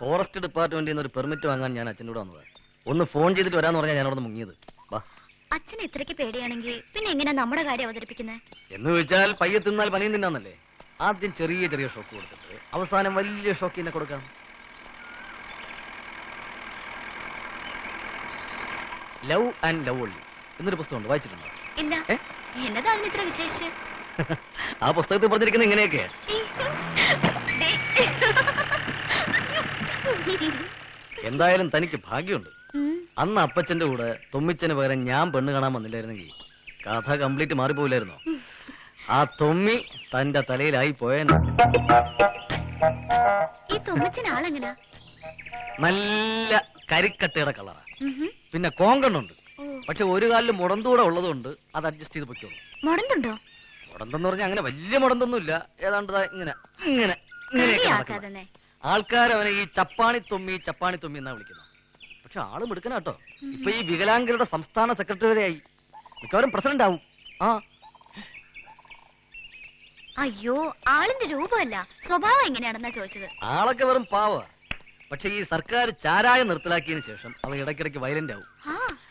Forest ഡിപ്പാർട്ട്മെന്റിൽ നിന്ന് ഒരു പെർമിറ്റ് വാങ്ങാൻ ഞാൻ അച്ഛനോട് വന്നത്. ഒന്ന് ഫോൺ ചെയ്തിട്ട് വരാന്ന് പറഞ്ഞാൽ ഞാൻ അവിടെ മുങ്ങിയത്. വാ. അച്ഛൻ ഇത്രയ്ക്ക് പേടിയാണെങ്കിൽ പിന്നെ എങ്ങനെ നമ്മുടെ കാര്യം അവതരിപ്പിക്കുന്നത് എന്ന് വെച്ചാൽ പയ്യെ തിന്നാൽ പനിയും തിന്നാന്നല്ലേ? ആദ്യം ചെറിയ ചെറിയ ഷോക്ക് കൊടുത്തിട്ട് അവസാനം വലിയ ഷോക്ക് തന്നെ കൊടുക്കാം. ലവ് ആൻഡ് ലവ് ഒള്ളി എന്നൊരു പുസ്തകമുണ്ട് വായിച്ചിട്ടുണ്ടോ? ഇല്ല. ഏ? എന്നതാ അതിന് ഇത്ര വിശേഷം ആ പുസ്തകത്തിൽ പറഞ്ഞിരിക്കുന്നത് ഇങ്ങനെയൊക്കെ എന്തായാലും തനിക്ക് ഭാഗ്യമുണ്ട്. അന്ന് അപ്പച്ചന്റെ കൂടെ തൊമ്മിച്ചന് പകരം ഞാൻ പെണ്ണ് കാണാൻ വന്നില്ലായിരുന്നെങ്കിൽ കഥ കംപ്ലീറ്റ് മാറിപ്പോയില്ലായിരുന്നോ ആ തൊമ്മി തന്റെ തലയിലായി പോയേനെ. ഈ തുമ്മച്ചൻ ആളെങ്ങനാ? നല്ല കരിക്കട്ടയുടെ കളറാ. പിന്നെ കോങ്കണ്ണുണ്ട്. പക്ഷെ ഒരു കാലിൽ മുടന്തൂടെ ഉള്ളതുകൊണ്ട് അത് അഡ്ജസ്റ്റ് ചെയ്ത് പൊയ്ക്കോളൂ. മുടന്തുണ്ടോ? മുടന്തെന്ന് പറഞ്ഞാൽ അങ്ങനെ വലിയ മുടന്തൊന്നുമില്ല. ഏതാണ്ട് ഇങ്ങനെ ഇങ്ങനെ ഇങ്ങനെയൊക്കെ അവനെ ഈ ചപ്പാണി തുമ്മി ചപ്പാണി തുമ്മി എന്നാ വിളിക്കുന്നത്. പക്ഷെ ആൾ മിടുക്കനാട്ടോ ഇപ്പൊ ഈ വികലാംഗരുടെ സംസ്ഥാന സെക്രട്ടറി ആയി മിക്കവാറും പ്രസിഡന്റ് ആവും. ആ. അയ്യോ ആളിന്റെ രൂപമല്ല. സ്വഭാവം എങ്ങനെയാണെന്നാ ചോദിച്ചത്? ആളൊക്കെ വെറും പാവ. പക്ഷെ ഈ സർക്കാർ ചാരായം നിർത്തലാക്കിയതിനു ശേഷം അവൻ ഇടയ്ക്കിടയ്ക്ക് വയലന്റ് ആവും.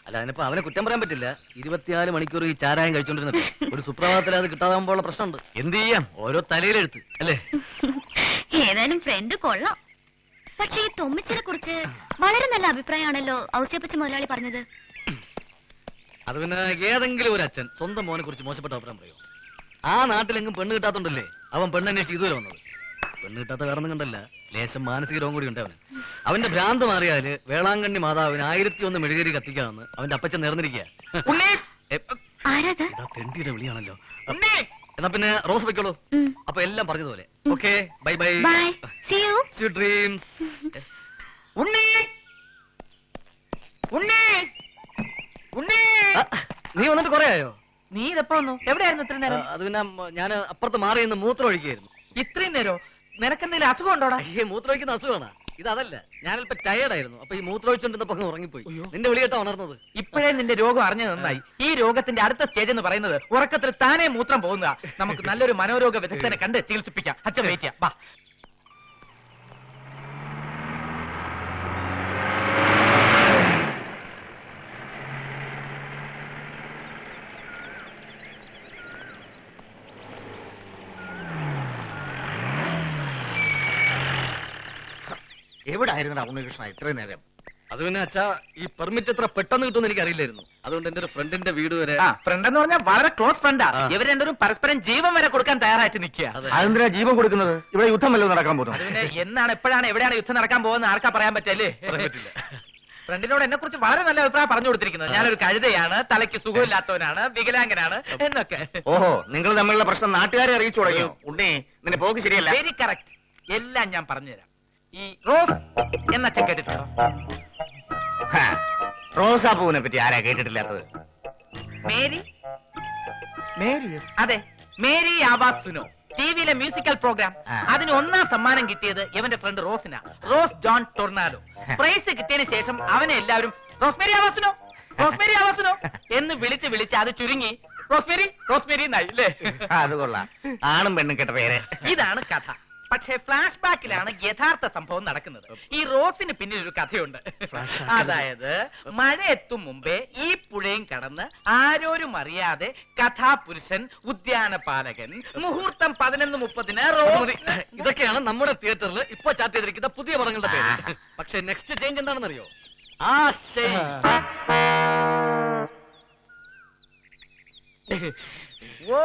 അല്ല അതിനിപ്പോ അവനെ കുറ്റം പറയാൻ പറ്റില്ല. ഇരുപത്തിനാല് മണിക്കൂർ ഈ ചാരായം കഴിച്ചോണ്ടിരുന്ന ഒരു സുപ്രഭാതത്തിൽ അത് കിട്ടാതാകുമ്പോഴുള്ള പ്രശ്നമുണ്ട്. എന്ത് ചെയ്യാം? ഓരോ തലയിലെഴുത്ത് അല്ലേ? ഏതായാലും ഫ്രണ്ട് കൊള്ളാം. പക്ഷെ ഈ തൊമ്മിച്ചിനെ കുറിച്ച് വളരെ നല്ല അഭിപ്രായമാണല്ലോ ഔസ്യപ്പച്ച മുതലാളി പറഞ്ഞത്. അത് പിന്നെ ഏതെങ്കിലും ഒരു അച്ഛൻ സ്വന്തം മോനെ കുറിച്ച് മോശപ്പെട്ട അഭിപ്രായം പറയോ? ആ നാട്ടിലെങ്കും പെണ്ണ് കിട്ടാത്തോണ്ടല്ലേ അവൻ പെണ്ണന്വേഷിച്ച് ഇതുവരെ വന്നത്? പെണ്ണ് കിട്ടാത്ത വേറെ ഒന്നും കണ്ടല്ല. ലേശം മാനസിക രോഗം കൂടി ഉണ്ട് അവന്. അവന്റെ ഭ്രാന്ത് മാറിയാൽ വേളാങ്കണ്ണി മാതാവിന് ആയിരത്തി ഒന്ന് മെഴുകരി കത്തിക്കാമെന്ന് അവന്റെ അപ്പച്ചൻ നേർന്നിരിക്കുക തെണ്ടിയുടെ വിളിയാണല്ലോ. എന്നാ പിന്നെ റോസ് വെക്കോളൂ. അപ്പൊ എല്ലാം പറഞ്ഞതുപോലെ. Okay bye bye. Dreams Unni! Unni! Unni! നീ വന്നിട്ട് കൊറേ ആയോ? നീ ഇതെപ്പോ വന്നു? എവിടെയായിരുന്നു ഇത്രയും നേരം? അത് പിന്നെ ഞാൻ അപ്പുറത്ത് മാറി നിന്ന് മൂത്രം ഒഴിക്കുകയായിരുന്നു. ഇത്രയും നേരോ? നിനക്കെന്തെങ്കിലും അസുഖം ഉണ്ടോടാ? അയ്യേ മൂത്രമൊഴിക്കുന്ന അസുഖമാണ്? ഇതല്ല ഞാനല്പ ടയർഡായിരുന്നു അപ്പൊ ഈ മൂത്രമൊഴിച്ചോണ്ടിരുന്നപ്പോ അങ്ങ് ഉറങ്ങിപ്പോയി. നിന്റെ വിളിയേട്ട ഉണർന്നത്. ഇപ്പോഴേ നിന്റെ രോഗം അറിഞ്ഞു നന്നായി. ഈ രോഗത്തിന്റെ അടുത്ത സ്റ്റേജ് എന്ന് പറയുന്നത് ഉറക്കത്തിൽ താനേ മൂത്രം പോകുന്നതാ. നമുക്ക് നല്ലൊരു മനോരോഗ വിദഗ്ധനെ കണ്ട് ചികിത്സിപ്പിക്കാം. അച്ഛൻ വെയിറ്റ് ചെയ്യാം. വാ ആയിരുന്നു ഉണ്ണികൃഷ്ണ ഇത്രയും നേരം? അത് പിന്നെ അച്ഛാ ഈ പെർമിറ്റ് എത്ര പെട്ടെന്ന് കിട്ടുമെന്ന് എനിക്ക് അറിയില്ലായിരുന്നു അതുകൊണ്ട് എന്റെ ഒരു ഫ്രണ്ടിന്റെ വീട് വരെ ആ ഫ്രണ്ട് എന്ന് പറഞ്ഞാൽ വളരെ ക്ലോസ് ഫ്രണ്ടാ. ഇവർ രണ്ടുപേരും പരസ്പരം ജീവൻ വരെ കൊടുക്കാൻ തയ്യാറായിട്ട് നിൽക്കുക അതെ. അതെന്തിനാ ജീവൻ കൊടുക്കുന്നത്? ഇവിടെ യുദ്ധം വല്ലതും നടക്കാൻ പോകുന്നത് എന്നാണ് എപ്പോഴാണ് എവിടെയാണ് യുദ്ധം നടക്കാൻ പോകുന്നത് ആർക്കാ പറയാൻ പറ്റല്ലേ. ഫ്രണ്ടിനോട് എന്നെ കുറിച്ച് വളരെ നല്ല അഭിപ്രായം പറഞ്ഞു കൊടുത്തിരിക്കുന്നത് ഞാനൊരു കഴുതയാണ് തലയ്ക്ക് സുഖമില്ലാത്തവനാണ് വികലാംഗനാണ് എന്നൊക്കെ. ഓഹോ നിങ്ങൾ തമ്മിലുള്ള പ്രശ്നം നാട്ടുകാരെ അറിയിച്ചു തുടങ്ങിയോ? ഉണ്ണി നിന്റെ പോക്ക് ശരിയല്ല. വെരി കറക്റ്റ് എല്ലാം ഞാൻ പറഞ്ഞുതരാം. ഈ റോസ് എന്ന അച്ഛൻ കേട്ടിട്ടുണ്ടോ റോസാപ്പൂവിനെ പറ്റി ആരാ കേട്ടിട്ടില്ലാത്തത്? മേരി? മേരിയോ അതെ മേരി ആവാസ് സുനോ. ടിവിയിലെ മ്യൂസിക്കൽ പ്രോഗ്രാം. അതിന് ഒന്നാം സമ്മാനം കിട്ടിയത് ഇവന്റെ friend Rosina. Rose John tornado. Prize കിട്ടിയതിന് ശേഷം അവനെ എല്ലാവരും റോസ്മേരി ആവാസുനോ റോസ്മേരി ആവാസുനോ എന്ന് വിളിച്ച് വിളിച്ച് അത് ചുരുങ്ങി റോസ്മേരി റോസ്മേരി എന്നായി അല്ലേ? അത് കൊള്ളാം. ആണും പെണ്ണും കേട്ട പേര്. ഇതാണ് കഥ. പക്ഷേ ഫ്ലാഷ് ബാക്കിലാണ് യഥാർത്ഥ സംഭവം നടക്കുന്നത്. ഈ റോസിന് പിന്നിൽ ഒരു കഥയുണ്ട്. അതായത് മഴ എത്തും മുമ്പേ ഈ പുഴയും കടന്ന് ആരോരും അറിയാതെ കഥാപുരുഷൻ ഉദ്യാനപാലകൻ മുഹൂർത്തം പതിനൊന്ന് മുപ്പതിന് റോസ് ഇതൊക്കെയാണ് നമ്മുടെ തിയേറ്ററിൽ ഇപ്പൊ ചാറ്റ് ചെയ്തിരിക്കുന്ന പുതിയ പടങ്ങളുടെ പേര്. പക്ഷെ നെക്സ്റ്റ് ചേഞ്ച് എന്താണെന്നറിയോ? ആ. ഓ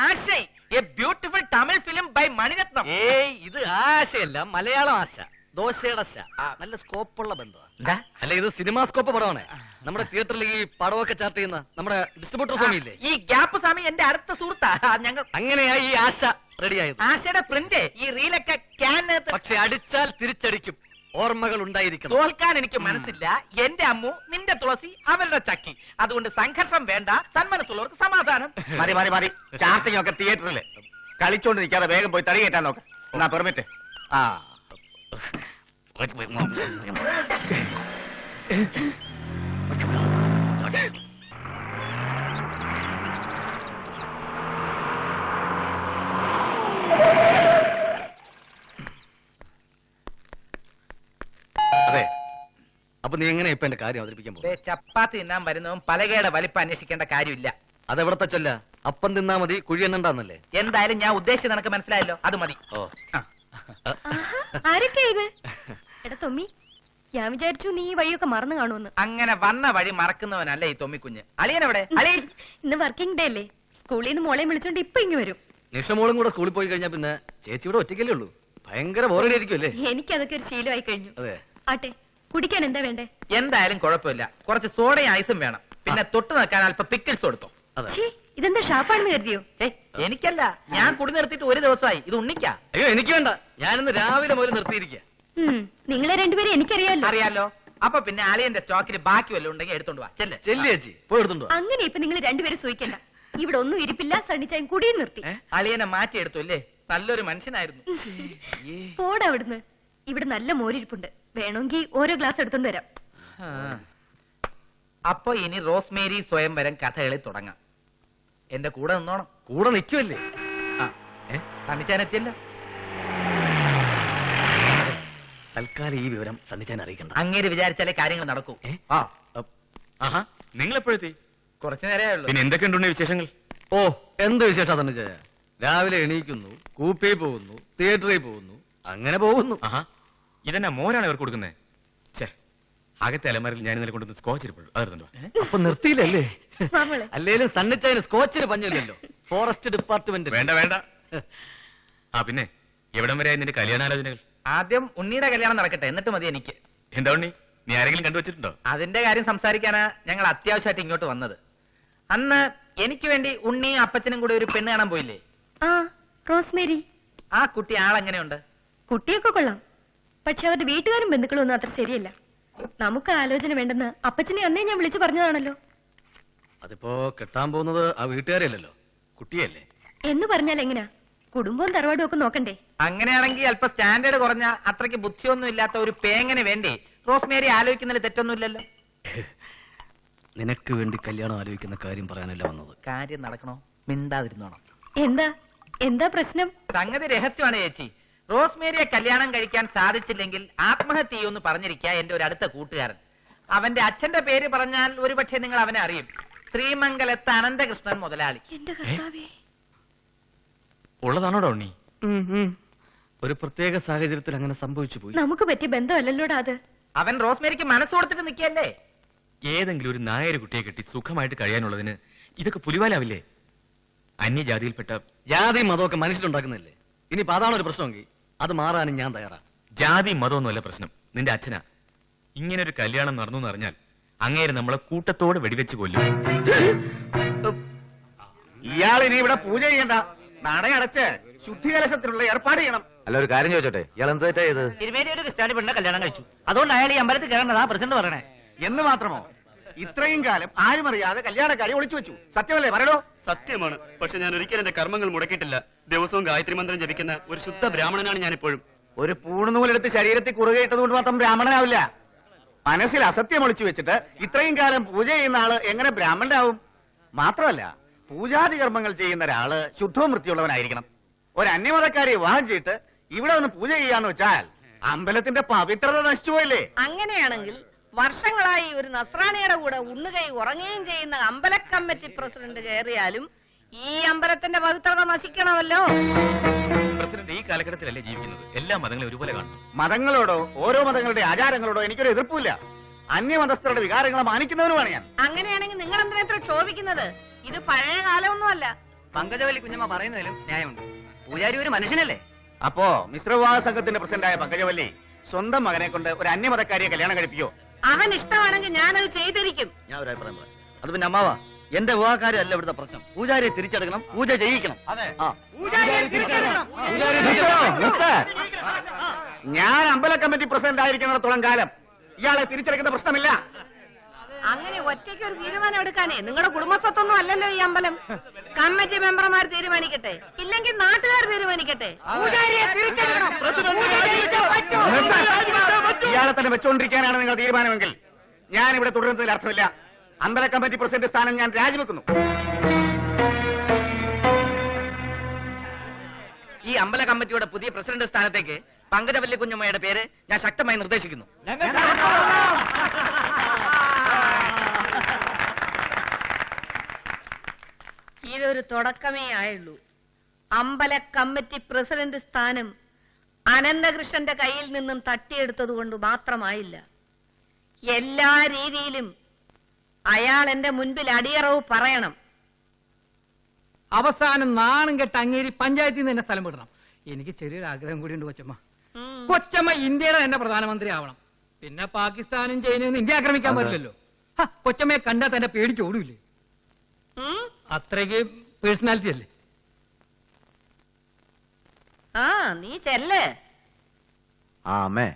ആശയ്. A beautiful Tamil film by Mani Ratnam ഏയ് ഇത് ആശയല്ല മലയാളം ആശ. ദോശയുടെ ആശ. നല്ല സ്കോപ്പുള്ള ബന്ധമാണ്? അല്ല ഇത് സിനിമാ സ്കോപ്പ് പടമാണ്. നമ്മുടെ തിയേറ്ററിൽ ഈ പടമൊക്കെ ചാർട്ട് ചെയ്യുന്ന നമ്മുടെ ഡിസ്ട്രിബ്യൂട്ടർ സ്വാമി ഇല്ലേ ഈ ഗ്യാപ്പ് സ്വാമി എന്റെ അടുത്ത സുഹൃത്താ. ഞങ്ങൾ അങ്ങനെയാ ഈ ആശ റെഡിയായത്. ആശയുടെ പ്രിന്റ് ഈ റീലൊക്കെ ക്യാൻ പക്ഷെ അടിച്ചാൽ തിരിച്ചടിക്കും. ഓർമ്മകൾ ഉണ്ടായിരിക്കണം തോൽക്കാൻ എനിക്ക് മനസ്സില്ല. എന്റെ അമ്മു നിന്റെ തുളസി അവരുടെ ചക്കി. അതുകൊണ്ട് സംഘർഷം വേണ്ട സന്മനസ്സുള്ളവർക്ക് സമാധാനം. മതി മതി മതി ചാർട്ടിങ് ഒക്കെ തിയേറ്ററിൽ കളിച്ചോണ്ട് നിൽക്കാതെ വേഗം പോയി തടി കയറ്റാൻ നോക്ക്. എന്നാ പെർമിറ്റ്. ആ. അപ്പൊ നീ എങ്ങനെ ഇപ്പൊ എന്റെ കാര്യം അവതരിപ്പിക്കാൻ പോകും ചപ്പാത്തി തിന്നാൻ വരുന്നതും പലകയുടെ വലിപ്പം അന്വേഷിക്കേണ്ട കാര്യമില്ല. അതെവിടത്തെ ചൊല്ല? അപ്പം തിന്നാ മതി കുഴി എന്നുണ്ടാന്നല്ലേ എന്തായാലും ഞാൻ ഉദ്ദേശിച്ചത് നിനക്ക് മനസ്സിലായല്ലോ. അത് മതി. ഓ. ആരൊക്കെ ഇത്? എടാ തൊമ്മി ഞാൻ വിചാരിച്ചു നീ ഈ വഴിയൊക്കെ മറന്നു കാണുമെന്ന്. അങ്ങനെ വന്ന വഴി മറക്കുന്നവനല്ല ഈ തൊമ്മിക്കുഞ്ഞ് അളിയനെവിടെ അളി ഇന്ന് വർക്കിംഗ് ഡേ അല്ലേ? സ്കൂളിൽ നിന്ന് മോളെ വിളിച്ചോണ്ട് ഇപ്പൊ ഇങ്ങ് വരും. നിഷമോളും കൂടെ സ്കൂളിൽ പോയി കഴിഞ്ഞാൽ പിന്നെ ചേച്ചി ഇവിടെ ഒറ്റയ്ക്കല്ലേ ഉള്ളൂ. ഭയങ്കര ബോറടി ആയിരിക്കും അല്ലേ എനിക്കതൊക്കെ ഒരു ശീലമായി കഴിഞ്ഞു. അതെ. ആട്ടെ കുടിക്കാൻ എന്താ വേണ്ടേ? എന്തായാലും കുഴപ്പമില്ല. കുറച്ച് സോഡയും ഐസും വേണം. പിന്നെ തൊട്ട് നിൽക്കാൻ അല്പം പിക്കിൾസ് കൊടുത്തോ ഛീ, ഇതെന്താ ഷാപ്പാണെന്ന് കരുതിയോ? എനിക്കല്ല. ഞാൻ കുടി നിർത്തിയിട്ട് ഒരു ദിവസമായി. ഇത് ഉണ്ണിക്കാ. അയ്യോ എനിക്ക് വേണ്ട. ഞാനിന്ന് രാവിലെ മുതൽ നിർത്തിയിരിക്കുക ഉം, നിങ്ങളെ രണ്ടുപേരും എനിക്കറിയാലോ. അറിയാലോ? അപ്പൊ പിന്നെ ആലയന്റെ സ്റ്റോക്കിൽ ബാക്കി വല്ലതും ഉണ്ടെങ്കിൽ എടുത്തോണ്ട് വാ. ചെല്ലേ. ചെല്ലി ചേച്ചി. പോയി എടുത്തുണ്ടോ അങ്ങനെ ഇപ്പൊ നിങ്ങൾ രണ്ടുപേരും സൂയിക്കണ്ട. ഇവിടെ ഒന്നും ഇരിപ്പില്ല സണ്ണിച്ചായും കുടിയും നിർത്തി. അളിയനെ മാറ്റി എടുത്തു അല്ലേ? നല്ലൊരു മനുഷ്യനായിരുന്നു. പോടാ അവിടുന്ന്. ഇവിടെ നല്ല മോരിരിപ്പുണ്ട്. വേണമെങ്കിൽ ഓരോ ഗ്ലാസ് എടുത്തോണ്ട് വരാം. അപ്പൊ ഇനി റോസ്മേരി സ്വയംവരം കഥകളി തുടങ്ങാം. എന്റെ കൂടെ നിന്നോണം. കൂടെ നിൽക്കുമല്ലേ ഏ? തൽക്കാലം ഈ വിവരം സണ്ണിച്ചാൻ അറിയിക്കണ്ട. അങ്ങേര് വിചാരിച്ചാലേ കാര്യങ്ങൾ നടക്കൂ. ആ. അപ്പ്. ആഹാ. നിങ്ങൾ എപ്പോഴത്തെ കുറച്ചു നേരമേ ഉള്ളൂ പിന്നെ എന്തൊക്കെയുണ്ട് വിശേഷങ്ങൾ? ഓ എന്ത് വിശേഷം രാവിലെ എണീക്കുന്നു കൂപ്പി പോകുന്നു തിയേറ്ററിൽ പോകുന്നു അങ്ങനെ പോകുന്നു. ആഹാ. ഇതെന്നാ മോരാണ് ഇവർക്ക് കൊടുക്കുന്നത് ഛേ അകത്തെ അലമാരിൽ ഞാൻ ഇന്നലെ കൊണ്ടുവന്ന് സ്കോച്ച് ഇരിപ്പുള്ളൂ അപ്പൊ നിർത്തിയില്ലല്ലേ? വാ മോളെ. അല്ലേലും സണ്ണിച്ചായന് സ്കോച്ചിന് പഞ്ഞില്ലല്ലോ. ഫോറസ്റ്റ് ഡിപ്പാർട്ട്മെന്റ് വേണ്ട വേണ്ട. ആ പിന്നെ എവിടം വരെ നിന്റെ കല്യാണാലോചനകൾ? ആദ്യം ഉണ്ണിയുടെ കല്യാണം നടക്കട്ടെ എന്നിട്ട് മതി എനിക്ക്. എന്താ ഉണ്ണി? നീ ആരെങ്കിലും കണ്ടുവച്ചിട്ടുണ്ടോ? അതിന്റെ കാര്യം സംസാരിക്കാനാ ഞങ്ങൾ അത്യാവശ്യമായിട്ട് ഇങ്ങോട്ട് വന്നത്. അന്ന് എനിക്ക് വേണ്ടി ഉണ്ണിയും അപ്പച്ചനും കൂടെ ഒരു പെണ്ണ് കാണാൻ പോയില്ലേ? ആ റോസ്മേരി. ആ കുട്ടി ആളെങ്ങനെയുണ്ട്? കുട്ടിയൊക്കെ കൊള്ളാം. പക്ഷെ അവരുടെ വീട്ടുകാരും ബന്ധുക്കളും ഒന്നും അത്ര ശരിയല്ല. നമുക്ക് ആലോചന വേണ്ടെന്ന് അപ്പച്ചനെ അന്നേ ഞാൻ വിളിച്ചു പറഞ്ഞതാണല്ലോ. അതിപ്പോ കെട്ടാൻ പോകുന്നത് ആ വീട്ടുകാരല്ലോ കുട്ടിയല്ലേ? എന്ന് പറഞ്ഞാൽ എങ്ങനെയാ കുടുംബവും തറവാടും ഒക്കെ നോക്കണ്ടേ? അങ്ങനെയാണെങ്കിൽ അല്പം സ്റ്റാൻഡേർഡ് കുറഞ്ഞ അത്രയ്ക്ക് ബുദ്ധിയൊന്നും ഇല്ലാത്ത ഒരു പേങ്ങനെ വേണ്ടേ? റോസ്മേരി ആലോചിക്കുന്നതിൽ തെറ്റൊന്നുമില്ലല്ലോ. നിനക്ക് വേണ്ടി കല്യാണം ആലോചിക്കുന്ന കാര്യം പറയാനല്ല വന്നത്? കാര്യം നടക്കണോ? മിണ്ടാതിരുന്നോണം. എന്താ? എന്താ പ്രശ്നം? സംഗതി രഹസ്യമാണ് ചേച്ചി. റോസ്മേരിയെ കല്യാണം കഴിക്കാൻ സാധിച്ചില്ലെങ്കിൽ ആത്മഹത്യ ചെയ്യുമെന്ന് പറഞ്ഞിരിക്കുക എന്റെ ഒരു അടുത്ത കൂട്ടുകാരൻ. അവന്റെ അച്ഛന്റെ പേര് പറഞ്ഞാൽ ഒരുപക്ഷെ നിങ്ങൾ അവനെ അറിയും. ശ്രീമംഗലത്ത് അനന്തകൃഷ്ണൻ മുതലാളി. ഉള്ളതാണോടോ ഉണ്ണി ഒരു പ്രത്യേക സാഹചര്യത്തിൽ അങ്ങനെ സംഭവിച്ചു പോയി. നമുക്ക് പറ്റിയ ബന്ധമല്ലല്ലോടാ അത്. അവൻ റോസ്മേരിക്ക് മനസ്സ് കൊടുത്തിട്ട് നിൽക്കല്ലേ ഏതെങ്കിലും ഒരു നായര് കുട്ടിയെ കെട്ടി സുഖമായിട്ട് കഴിയാനുള്ളതിന് ഇതൊക്കെ പുലിവാലാവില്ലേ? അന്യജാതിയിൽപ്പെട്ട ജാതി മതമൊക്കെ മനുഷ്യരുണ്ടാക്കുന്നില്ലേ ഇനി അതാണ് ഒരു പ്രശ്നമെങ്കിൽ അത് മാറാനും ഞാൻ തയ്യാറാണ്. ജാതി മതമൊന്നുമല്ല പ്രശ്നം. നിന്റെ അച്ഛനാ. ഇങ്ങനെ ഒരു കല്യാണം നടന്നു എന്ന് അറിഞ്ഞാൽ അങ്ങേര് നമ്മളെ കൂട്ടത്തോട് വെടിവെച്ച് കൊല്ലും. ഇയാൾ ഇനി ഇവിടെ പൂജ ചെയ്യണ്ട. നടയടച്ച് ശുദ്ധികലശത്തിനുള്ള ഏർപ്പാട് ചെയ്യണം. അല്ല ഒരു കാര്യം ചോദിച്ചോട്ടെ? ഇയാൾ എന്താ ചെയ്ത് തിരുമേനി ഒരു ക്രിസ്ത്യാനി പെണ്ണെ കല്യാണം കഴിച്ചു. അതുകൊണ്ട് അയാൾ ഈ അമ്പലത്തിൽ കയറേണ്ടതാ പ്രസിഡന്റ് പറയണേ. എന്ന് മാത്രമോ? ഇത്രയും കാലം ആരും അറിയാതെ കല്യാണക്കാരി ഒളിച്ചു വെച്ചു. സത്യമല്ലേ? പറയണോ സത്യമാണ്. പക്ഷെ ഞാൻ ഒരിക്കലും എന്റെ കർമ്മങ്ങൾ മുടക്കിയിട്ടില്ല. ദിവസവും ഗായത്രി മന്ത്രം ജപിക്കുന്ന ഒരു ശുദ്ധ ബ്രാഹ്മണനാണ് ഞാൻ ഇപ്പോഴും ഒരു പൂണുനൂലെടുത്ത് ശരീരത്തിൽ കുറുകെ കൊണ്ട് മാത്രം ബ്രാഹ്മണനാവില്ല. മനസ്സിൽ അസത്യം ഒളിച്ചു വെച്ചിട്ട് ഇത്രയും കാലം പൂജ ചെയ്യുന്ന ആൾ എങ്ങനെ ബ്രാഹ്മണനാവും? മാത്രമല്ല പൂജാതി കർമ്മങ്ങൾ ചെയ്യുന്ന ഒരാൾ ശുദ്ധവും വൃത്തിയുള്ളവനായിരിക്കണം. ഒരു അന്യമതക്കാരെ വിവാഹം ചെയ്തിട്ട് ഇവിടെ ഒന്ന് പൂജ ചെയ്യാന്ന് വെച്ചാൽ അമ്പലത്തിന്റെ പവിത്രത നശിച്ചുപോയില്ലേ അങ്ങനെയാണെങ്കിൽ വർഷങ്ങളായി ഒരു നസ്രാണിയുടെ കൂടെ ഉണ്ണുകയും ഉറങ്ങുകയും ചെയ്യുന്ന അമ്പല കമ്മിറ്റി പ്രസിഡന്റ് കയറിയാലും ഈ അമ്പലത്തിന്റെ പവിത്രത നശിക്കണമല്ലോ. പ്രസിഡന്റ് ഈ കാലഘട്ടത്തിലല്ലേ ജീവിക്കുന്നത്? എല്ലാ മതങ്ങളെ ഒരുപോലെ കാണും മതങ്ങളോടോ ഓരോ മതങ്ങളുടെ ആചാരങ്ങളോടോ എനിക്കൊരു എതിർപ്പില്ല അന്യമതസ്ഥരുടെ വികാരങ്ങളെ മാനിക്കുന്നവരുമാണ് ഞാൻ. അങ്ങനെയാണെങ്കിൽ നിങ്ങൾ എന്തിനാ ഇത്ര ക്ഷോഭിക്കുന്നത്? ഇത് പഴയ കാലമൊന്നുമല്ല. പങ്കജവലി കുഞ്ഞമ്മ പറയുന്നതിലും ന്യായമുണ്ട്. പൂജാരി ഒരു മനുഷ്യനല്ലേ? അപ്പോ മിശ്രവിവാഹ സംഘത്തിന്റെ പ്രസിഡന്റായ പങ്കജവല്ലി സ്വന്തം മകനെ കൊണ്ട് ഒരു അന്യമതക്കാരിയെ കല്യാണം കഴിപ്പിക്കോ അവൻ ഇഷ്ടമാണെങ്കിൽ ഞാനത് ചെയ്തിരിക്കും. ഞാൻ ഒരു അഭിപ്രായം പറയാം. അത് പിന്നെ അമ്മാവാ എന്റെ വിവാഹക്കാരല്ല ഇവിടുത്തെ പ്രശ്നം. പൂജാരിയെ തിരിച്ചെടുക്കണം പൂജ ചെയ്യിക്കണം. അതെ. ആ. ഞാൻ അമ്പല കമ്മിറ്റി പ്രസിഡന്റ് ആയിരിക്കുന്നിടത്തോളം കാലം. ഇയാളെ തിരിച്ചെടുക്കുന്ന പ്രശ്നമില്ല. അങ്ങനെ ഒറ്റയ്ക്ക് ഒരു തീരുമാനം എടുക്കാനേ നിങ്ങളുടെ കുടുംബസ്വത്തൊന്നും അല്ലല്ലോ ഈ അമ്പലം. കമ്മിറ്റി മെമ്പർമാർ തീരുമാനിക്കട്ടെ. ഇല്ലെങ്കിൽ നാട്ടുകാർ തീരുമാനിക്കട്ടെ. ഇയാളെ തന്നെ വെച്ചുകൊണ്ടിരിക്കാനാണ് നിങ്ങൾ തീരുമാനമെങ്കിൽ. ഞാൻ ഇവിടെ തുടരുന്നതിൽ അർത്ഥമില്ല. അമ്പല കമ്മിറ്റി പ്രസിഡന്റ് സ്ഥാനം ഞാൻ രാജിവെക്കുന്നു. ഈ അമ്പല കമ്മിറ്റിയുടെ പുതിയ പ്രസിഡന്റ് സ്ഥാനത്തേക്ക് പങ്കജവല്ലി കുഞ്ഞമ്മയുടെ പേര് ഞാൻ ശക്തമായി നിർദ്ദേശിക്കുന്നു. ഇതൊരു തുടക്കമേ ആയുള്ളൂ. അമ്പല കമ്മിറ്റി പ്രസിഡന്റ് സ്ഥാനം അനന്തകൃഷ്ണന്റെ കയ്യിൽ നിന്നും തട്ടിയെടുത്തത് കൊണ്ട് മാത്രമായില്ല. എല്ലാ രീതിയിലും അയാൾ എന്റെ മുൻപിൽ അടിയറവ് പറയണം. അവസാനം നാണം കെട്ട് അങ്ങേരി പഞ്ചായത്തിൽ നിന്ന് എന്നെ സ്ഥലം വിടണം. എനിക്ക് ചെറിയൊരു ആഗ്രഹം കൂടി ഉണ്ട് കൊച്ചമ്മ കൊച്ചമ്മ ഇന്ത്യയുടെ തന്നെ പ്രധാനമന്ത്രി ആവണം. പിന്നെ പാകിസ്ഥാനും ചൈനയും ഇന്ത്യ ആക്രമിക്കാൻ പറ്റില്ലല്ലോ. കൊച്ചമ്മയെ കണ്ടാൽ തന്നെ പേടിച്ചോടൂലേ ഉം? അത്രയ്ക്ക് പേഴ്സണാലിറ്റി അല്ലേ? ആ നീ ചെല്ലേ. ആ അമ്മേ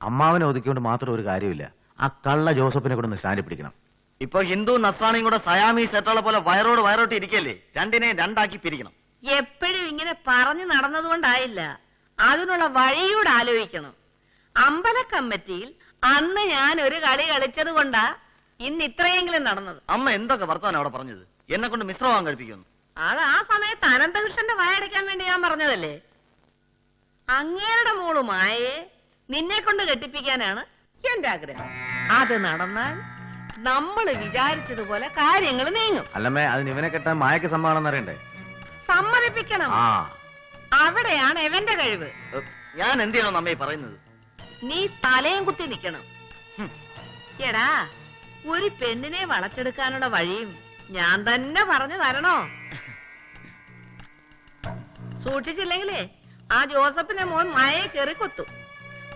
അമ്മാവനെ ഒതുക്കിക്കൊണ്ട് മാത്രം ഒരു കാര്യമില്ല ആ കള്ള ജോസഫിനെ കൂടെ ഒന്ന് സ്റ്റാൻഡിൽ പിടിക്കണം. ഇപ്പൊ ഹിന്ദു നസ്രാണിയും കൂടെ സയാമി സെറ്റുള്ള പോലെ വയറോട് വയറോട്ട് ഇരിക്കല്ലേ? രണ്ടിനെ രണ്ടാക്കി പിരിക്കണം. എപ്പോഴും ഇങ്ങനെ പറഞ്ഞു നടന്നതുകൊണ്ടായില്ല. അതിനുള്ള വഴിയൂടെ ആലോചിക്കണം. അമ്പല കമ്മിറ്റിയിൽ അന്ന് ഞാൻ ഒരു കളി കളിച്ചത് കൊണ്ടാ ഇന്ന് ഇത്രയെങ്കിലും നടന്നത്. അമ്മ എന്തൊക്കെ വർത്താനം അവിടെ പറഞ്ഞത്? എന്നെ കൊണ്ട് മിശ്രമാവാൻ കഴിപ്പിക്കുന്നു. അത് ആ സമയത്ത് അനന്തകൃഷ്ണന്റെ വായടയ്ക്കാൻ വേണ്ടി ഞാൻ പറഞ്ഞതല്ലേ? അങ്ങേരുടെ മോൾ മായയെ നിന്നെ കൊണ്ട് കെട്ടിപ്പിക്കാനാണ് എന്റെ ആഗ്രഹം. അത് നടന്നാൽ നമ്മൾ വിചാരിച്ചതുപോലെ കാര്യങ്ങൾ നീങ്ങും. അല്ലമ്മേ അതിന് ഇവനെ കെട്ടാൻ മായക്ക് സമ്മാനം അറിയണ്ടേ സമ്മതിപ്പിക്കണം. ആ. അവിടെയാണ് എവന്റെ കഴിവ്. ഞാൻ എന്തിനാണോ നമ്മെ പറയുന്നത്? നീ തലയും കുത്തി നിക്കണം. എടാ ഒരു പെണ്ണിനെ വളച്ചെടുക്കാനുള്ള വഴിയും ഞാൻ തന്നെ പറഞ്ഞു തരണോ? സൂക്ഷിച്ചില്ലെങ്കിലേ ആ ജോസഫിന്റെ മോൻ മഴയെ കയറി കൊത്തു.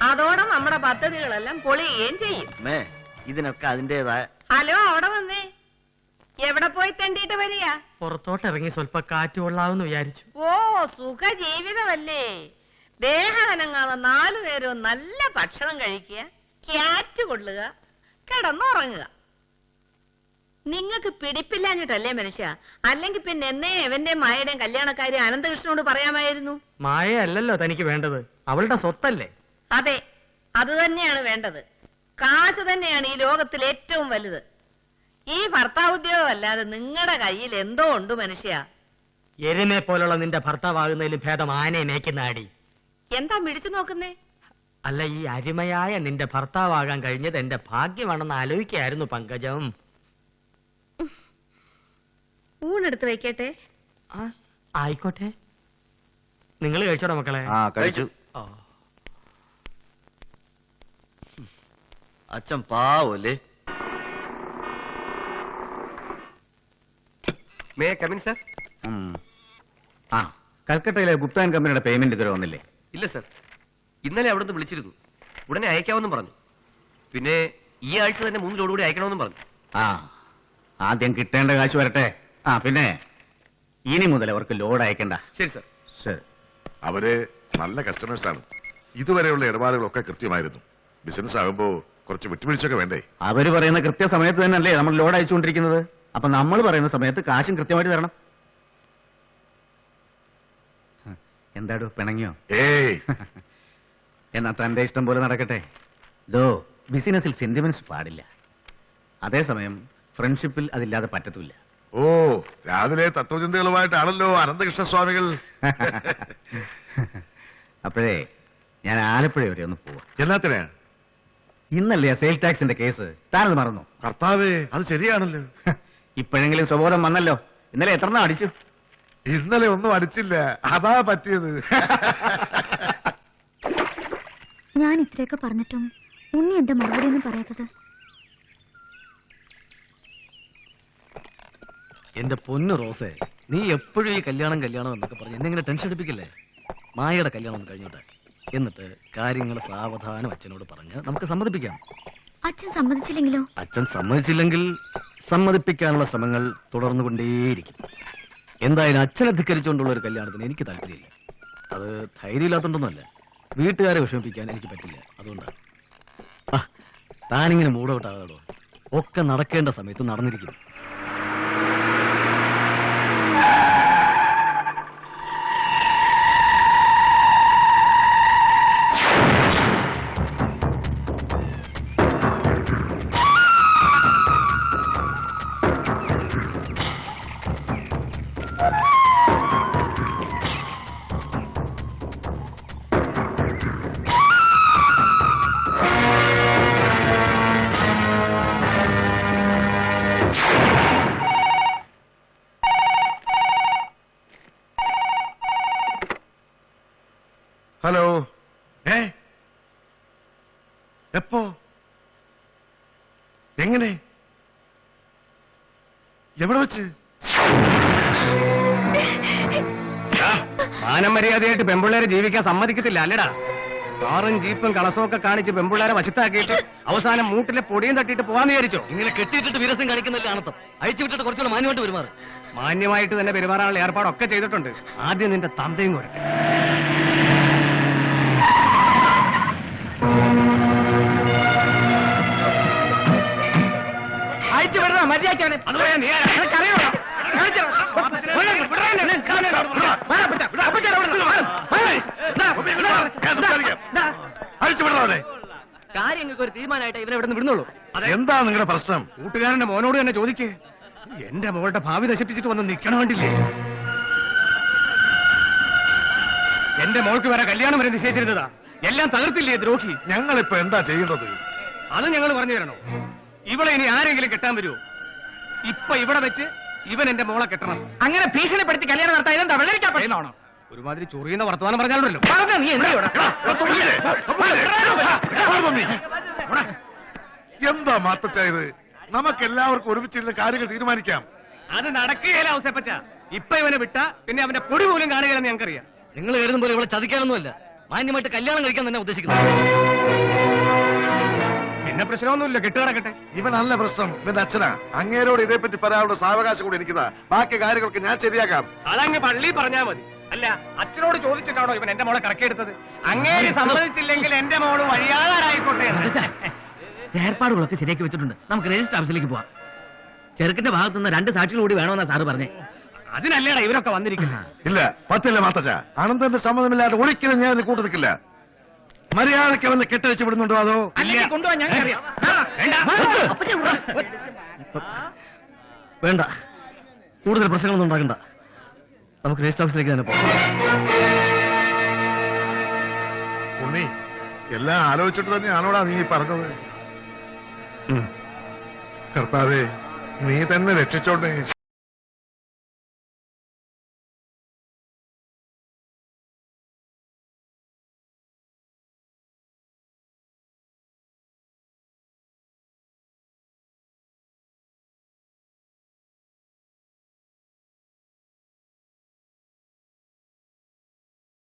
അതോടെ നമ്മുടെ പദ്ധതികളെല്ലാം പൊളിയുകയും ചെയ്യും. ഇതിനൊക്കെ അതിന്റേതായ ഹലോ അവിടെ നിന്നേ എവിടെ പോയി തെണ്ടിട്ട് വരിക? പുറത്തോട്ട് ഇറങ്ങി സ്വല്പ കാറ്റ് കൊള്ളാവെന്ന് വിചാരിച്ചു. ഓ സുഖ ജീവിതമല്ലേ ദേഹനങ്ങാതെ നാലു നേരവും നല്ല ഭക്ഷണം കഴിക്കുക കാറ്റ് കൊള്ളുക കിടന്നുറങ്ങുക. നിങ്ങൾക്ക് പിടിപ്പില്ലാഞ്ഞിട്ടല്ലേ മനുഷ്യ? അല്ലെങ്കിൽ പിന്നെ എന്നേ എവന്റെ മായയുടെയും കല്യാണക്കാരി അനന്തകൃഷ്ണനോട് പറയാമായിരുന്നു? മായ അല്ലല്ലോ തനിക്ക് വേണ്ടത്. അവളുടെ സ്വത്തല്ലേ? അതെ അത് തന്നെയാണ് വേണ്ടത്. കാശ് തന്നെയാണ് ഈ ലോകത്തിൽ ഏറ്റവും വലുത്. ഈ ഭർത്താവുദ്യോഗം അല്ലാതെ നിങ്ങളുടെ കയ്യിൽ എന്തോ ഉണ്ട് മനുഷ്യ? എരിനെ പോലുള്ള നിന്റെ ഭർത്താവാകുന്നതിലും ഭേദം ആനയെ മേയ്ക്കുന്ന അടി എന്താ മിടിച്ചു നോക്കുന്നേ? അല്ല ഈ അരുമയായ നിന്റെ ഭർത്താവാകാൻ കഴിഞ്ഞത് എന്റെ ഭാഗ്യമാണെന്ന് ആലോചിക്കായിരുന്നു പങ്കജം. ഊണെടുത്ത് വെക്കട്ടെ. ആ, ആയിക്കോട്ടെ. നിങ്ങൾ കഴിച്ചോടാ മക്കളെ? ആ കഴിച്ചു. അച്ഛൻ പാവല്ലേ? മേ കമിൻ സർ ആ കൽക്കട്ടയിലെ ഗുപ്ത ആൻഡ് കമ്പനിയുടെ പേയ്മെന്റ് ഇതുവരെ വന്നില്ലേ? ഇല്ല സർ ഇന്നലെ അവിടുന്ന് വിളിച്ചിരുന്നു. ഉടനെ അയക്കാമെന്നും പറഞ്ഞു. പിന്നെ ഈ ആഴ്ച തന്നെ മൂന്ന് ലോഡ് കൂടി അയക്കണമെന്നും പറഞ്ഞു. ആ ആദ്യം കിട്ടേണ്ട കാശ് വരട്ടെ. ആ പിന്നെ ഇനി മുതൽ അവർക്ക് ലോഡ് അയക്കണ്ട. ശരി സർ ശരി അവർ നല്ല കസ്റ്റമേഴ്സ് ആണ്. ഇതുവരെയുള്ള ഇടപാടുകളൊക്കെ കൃത്യമായിരുന്നു. ബിസിനസ് ആകുമ്പോ കുറച്ച് വിട്ടുവീഴ്ചയൊക്കെ വേണ്ടേ? അവർ പറയുന്ന കൃത്യ കൃത്യസമയത്ത് തന്നെയല്ലേ നമ്മൾ ലോഡ് അയച്ചുകൊണ്ടിരിക്കുന്നത്? അപ്പൊ നമ്മൾ പറയുന്ന സമയത്ത് കാശും കൃത്യമായിട്ട് തരണം. ഹ, എന്താടോ പിണങ്ങിയോ? ഏയ്. എന്നാ തന്റെ ഇഷ്ടം പോലെ നടക്കട്ടെ. ദോ ബിസിനസ്സിൽ സെന്റിമെന്റ്സ് പാടില്ല. അതേസമയം ഫ്രണ്ട്ഷിപ്പിൽ അതില്ലാതെ പറ്റത്തില്ല. ഓ രാവിലെ തത്വചിന്തകളുമായിട്ടാണല്ലോ അനന്തകൃഷ്ണ സ്വാമികൾ അപ്പോഴേ ഞാൻ ആലപ്പുഴ വരെ ഒന്ന് പോവാ. എന്നാത്തിനാ? ഇന്നല്ലേ സെയിൽ ടാക്സിന്റെ കേസ്? താനത് മറന്നു? കർത്താവേ അത് ശരിയാണല്ലോ. ഇപ്പോഴെങ്കിലും സ്വബോധം വന്നല്ലോ. ഇന്നലെ എത്ര അടിച്ചു? ഇന്നലെ ഒന്നും അടിച്ചില്ല. അതാ പറ്റിയത്. ഞാൻ ഇത്രയൊക്കെ പറഞ്ഞിട്ടും ഉണ്ണി എന്താ മറുപടി ഒന്നും പറയാത്തത്? എന്റെ പൊന്നു റോസേ നീ എപ്പോഴും ഈ കല്യാണം കല്യാണം എന്നൊക്കെ പറഞ്ഞ് എന്നെ ടെൻഷൻ എടുപ്പിക്കില്ലേ മായയുടെ കല്യാണം ഒന്ന് കഴിഞ്ഞോട്ടെ. എന്നിട്ട് കാര്യങ്ങൾ സാവധാനം അച്ഛനോട് പറഞ്ഞ് നമുക്ക് സമ്മതിപ്പിക്കാം. അച്ഛൻ സമ്മതിച്ചില്ലെങ്കിലോ? അച്ഛൻ സമ്മതിച്ചില്ലെങ്കിൽ സമ്മതിപ്പിക്കാനുള്ള ശ്രമങ്ങൾ തുടർന്നുകൊണ്ടേയിരിക്കും. എന്തായാലും അച്ഛനെ ധിക്കരിച്ചുകൊണ്ടുള്ള ഒരു കല്യാണത്തിന് എനിക്ക് താല്പര്യമില്ല. അത് ധൈര്യമില്ലാത്തതുകൊണ്ടൊന്നുമല്ല. വീട്ടുകാരെ വിഷമിപ്പിക്കാൻ എനിക്ക് പറ്റില്ല. അതുകൊണ്ടാണ് താനിങ്ങനെ മൂടൗട്ടാകാടോ ഒക്കെ നടക്കേണ്ട സമയത്ത് നടന്നിരിക്കും. ഹലോ. ഏ? എപ്പോ? എങ്ങനെ? എവിടെ വെച്ച്? മാനമര്യാദയായിട്ട് പെമ്പിള്ളേരെ ജീവിക്കാൻ സമ്മതിക്കത്തില്ല അല്ലടാ. കാറും ജീപ്പും കളസവും ഒക്കെ കാണിച്ച് പെമ്പിള്ളേരെ വശത്താക്കിയിട്ട് അവസാനം മൂട്ടിലെ പൊടിയും തട്ടിയിട്ട് പോകാൻ വിചാരിച്ചോ? ഇങ്ങനെ കെട്ടിയിട്ടിട്ട് വീരസം കളിക്കുന്നില്ല അണത്തം അയച്ചു വിട്ടിട്ട് കുറച്ചുകൂടെ മാന്യമായിട്ട് പെരുമാറും. മാന്യമായിട്ട് തന്നെ പെരുമാറാനുള്ള ഏർപ്പാടൊക്കെ ചെയ്തിട്ടുണ്ട്. ആദ്യം നിന്റെ തന്തയും കുറയ്ക്കും മര്യാദക്കാണ് അഴിച്ചു വിടണേ കാര്യങ്ങൾക്ക് ഒരു തീരുമാനമായിട്ട് ഇവനെ ഇവിടെ നിന്ന് വിടുന്നുള്ളൂ എന്താ നിങ്ങളുടെ പ്രശ്നം കൂട്ടുകാരന്റെ മോനോട് തന്നെ ചോദിക്കേ എന്റെ മോളുടെ ഭാവി നശിപ്പിച്ചിട്ട് വന്ന് നിൽക്കണ വേണ്ടില്ലേ എന്റെ മോൾക്ക് വരെ കല്യാണം വരെ നിശ്ചയിച്ചിരുന്നതാ എല്ലാം തകർത്തില്ലേ ദ്രോഹി ഞങ്ങളിപ്പോ എന്താ ചെയ്യുന്നത് അത് ഞങ്ങൾ പറഞ്ഞു തരണോ ഇവളെ ഇനി ആരെങ്കിലും കെട്ടാൻ വരുമോ ഇപ്പൊ ഇവിടെ വെച്ച് ഇവൻ എന്റെ മോളെ കെട്ടണം. അങ്ങനെ ഭീഷണിപ്പെടുത്തി കല്യാണം നടത്താൻ ഇതെന്താ? വെള്ളരിക്കാൻ ഒരുമാതിരി ചൊറിയുന്ന വർത്തമാനം പറഞ്ഞാലോ പറഞ്ഞ നീ എന്ത് മാത്തച്ചായത് നമുക്കെല്ലാവർക്കും നമുക്ക് എല്ലാവർക്കും ഒരുമിച്ചിരുന്ന കാര്യങ്ങൾ തീരുമാനിക്കാം. അത് നടക്കുകയില്ല ഔസേപ്പച്ച. ഇപ്പൊ ഇവനെ വിട്ട പിന്നെ അവന്റെ പൊടി പോലും കാണുകയില്ലെന്ന് ഞങ്ങൾക്കറിയാം. നിങ്ങൾ കരുതും പോലെ ഇവിടെ ചതിക്കാനൊന്നുമല്ല. മാന്യമായിട്ട് കല്യാണം കഴിക്കാൻ തന്നെ ഉദ്ദേശിക്കുന്നത്. പിന്നെ പ്രശ്നമൊന്നുമില്ല ഇവൻ ഇവനല്ല പ്രശ്നം. ഇവന്റെ അച്ഛനാ. അങ്ങേരോട് ഇതേപ്പറ്റി പറയാനുള്ള സാവകാശം കൂടി എനിക്കതാ. ബാക്കി കാര്യങ്ങളൊക്കെ ഞാൻ ശരിയാക്കാം. അതങ്ങ് പള്ളി പറഞ്ഞാ മതി. അല്ല അച്ഛനോട് ചോദിച്ചിട്ടാണോ ഇവൻ എന്റെ മോളെ കറക്കിയെടുത്തത്? അങ്ങേര് സമ്മതിച്ചില്ലെങ്കിൽ എന്റെ മോൾ വഴിയാതാരായിക്കോട്ടെ എന്ന്. ഏർപ്പാടുകളൊക്കെ ശരിയാക്കി വെച്ചിട്ടുണ്ട്. നമുക്ക് രജിസ്റ്റർ ഓഫീസിലേക്ക് പോവാം. ചെറുക്കിന്റെ ഭാഗത്തു നിന്ന് രണ്ട് സാക്ഷികൾ കൂടി വേണമെന്നാ സാറ് പറഞ്ഞേ. അതിനല്ലേടാ ഇവരൊക്കെ വന്നിരിക്കുന്നത്. ഇല്ല പറ്റില്ല മാത്തച്ച അനന്തന്റെ സമ്മതമില്ലാതെ ഒരിക്കലും ഞാൻ കൂട്ടു നിൽക്കില്ല. മര്യാദയ്ക്ക് അവനെ കെട്ടഴിച്ച് വിടുന്നുണ്ടോ അതോ? ഞങ്ങൾക്കറിയാം. വേണ്ട. കൂടുതൽ പ്രശ്നങ്ങളൊന്നും ഉണ്ടാകണ്ട നമുക്ക് രജിസ്റ്റർ ഓഫീസിലേക്ക് തന്നെ പോകാം. ഉണ്ണി എല്ലാം ആലോചിച്ചിട്ട് തന്നെയാണോടാ നീ പറഞ്ഞത്? കർത്താവേ നീ തന്നെ രക്ഷിച്ചോണ്ടേ